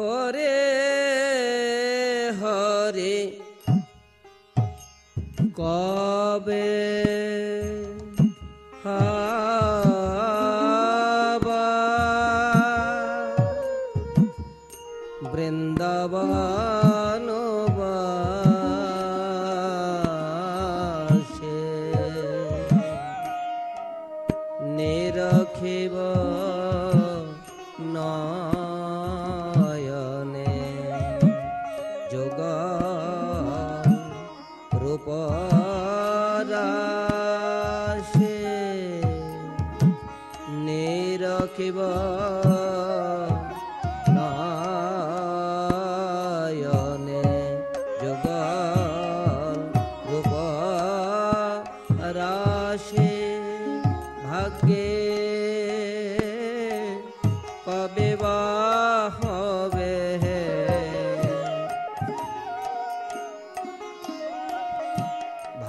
ওরে হরে কবে বৃন্দাবন নিরখিব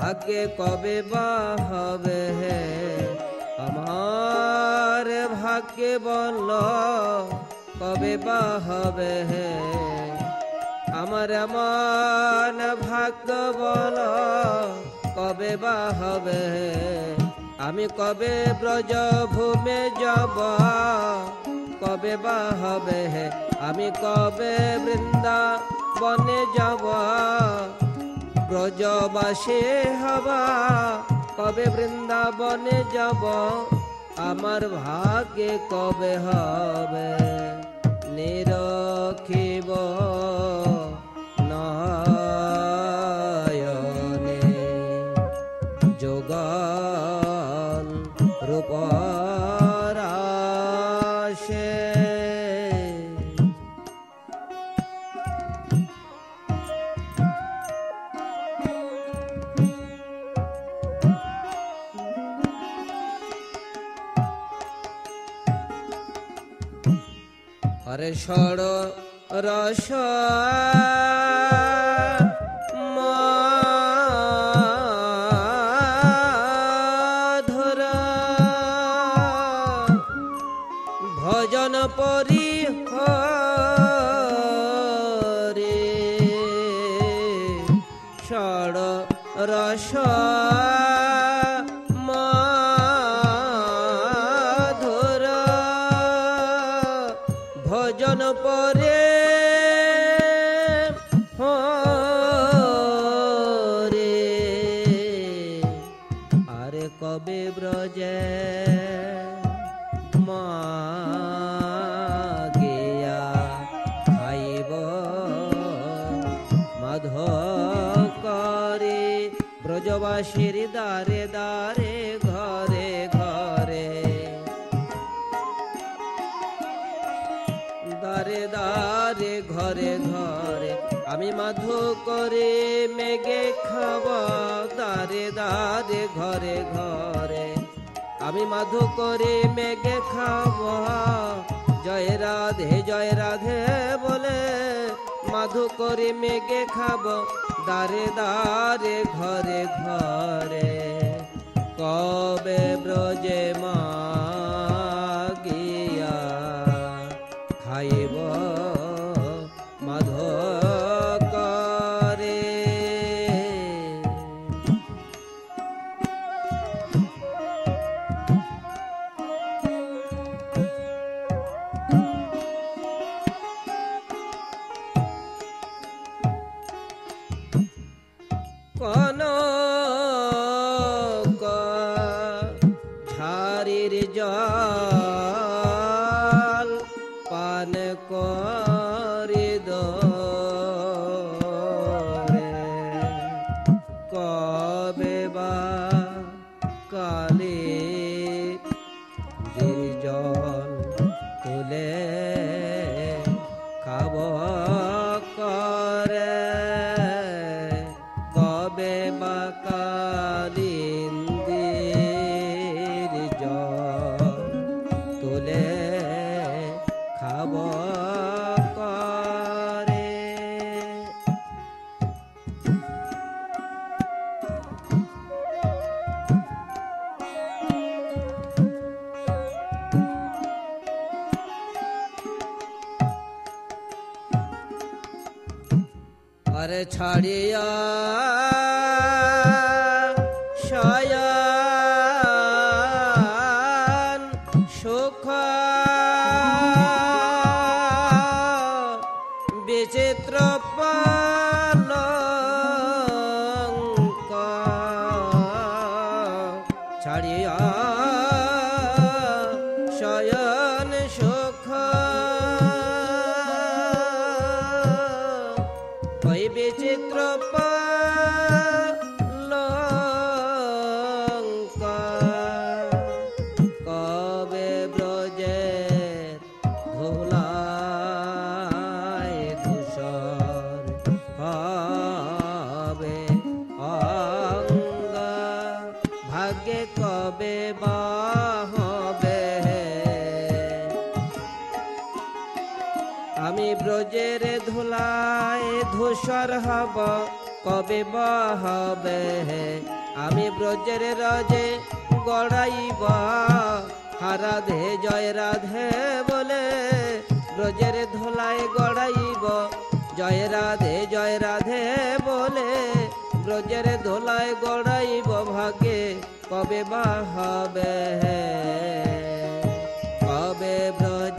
ভাগ্যে কবে বা হবে? হে আমার ভাগ্যে বল কবে বা হবে? হে আমার এমন ভাগ্য বল, কবে বা হবে? আমি কবে ব্রজ ভূমে যাব? কবে বা হবে? হে আমি কবে বৃন্দা বনে যাব? ব্রজবাসে হবা কবে বৃন্দাবনে যাব? আমার ভাগ্যে কবে হবে? নিরখিব নয়নে যোগাল রূপরাশে। হরে ষড় রস ব্রজবাসীর দারে দারে ঘরে ঘরে। দারে দারে ঘরে ঘরে। আমি মাধু করে মেঘে খাব দারে দারে ঘরে ঘরে। আমি মাধু করে মেঘে খাব, জয় রাধে জয় রাধে বলে মাধু করে মেঘে খাব। দারে দারে ঘরে ঘরে কবে ব্রজে মাগিয়া আরে ছাড়িয়া শয়ন সুখ বিচিত্র ছাড়িয়া শয়ন সুখ ধূসর হব, কবে হবে আমি ব্রজের রাজে গড়াইব, হারাধে জয় রাধে বলে। ব্রজের ধুলায় গড়াইব, জয় রাধে জয় রাধে বলে। ব্রজের ধুলায় গড়াইব, ভাগে কবে বা হবে কবে ব্রজের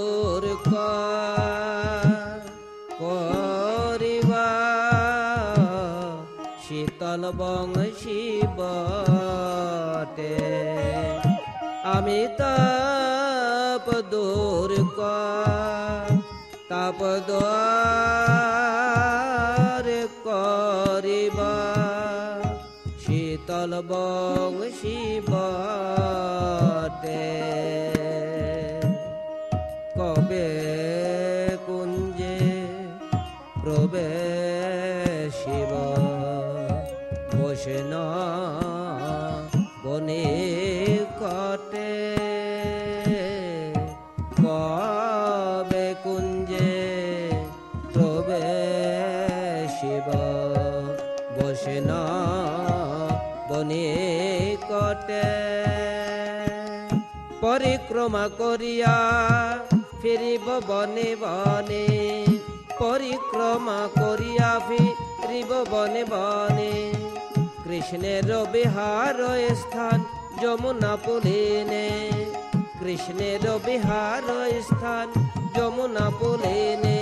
তাপ দূর করিবা। শীতল বংশী বটে। আমি তাপ দূর তাপ দ্বার করিবা। শীতল বংশী বটে। কবে কুঞ্জে প্রবেশিব। বসে না বনে কটে। কবে কুঞ্জে প্রবেশিব? বসে না বনে কটে। পরিক্রমা করিয়া ফিরিব বনে বনে, পরিক্রমা করিয়া ফিরিব বনে বনে। কৃষ্ণের বিহার স্থান যমুনা পুলিনে কৃষ্ণের বিহার স্থান যমুনা পুলিনে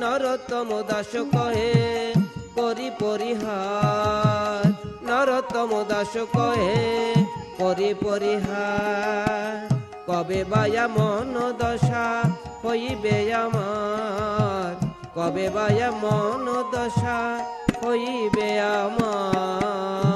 নরতম দাস কহে করি পরিহার। নরতম দাস কহে করি পরিহার। কবে বায়া মন দশা হইবে আমার? কবে বায়া মন দশা হইবে আমার?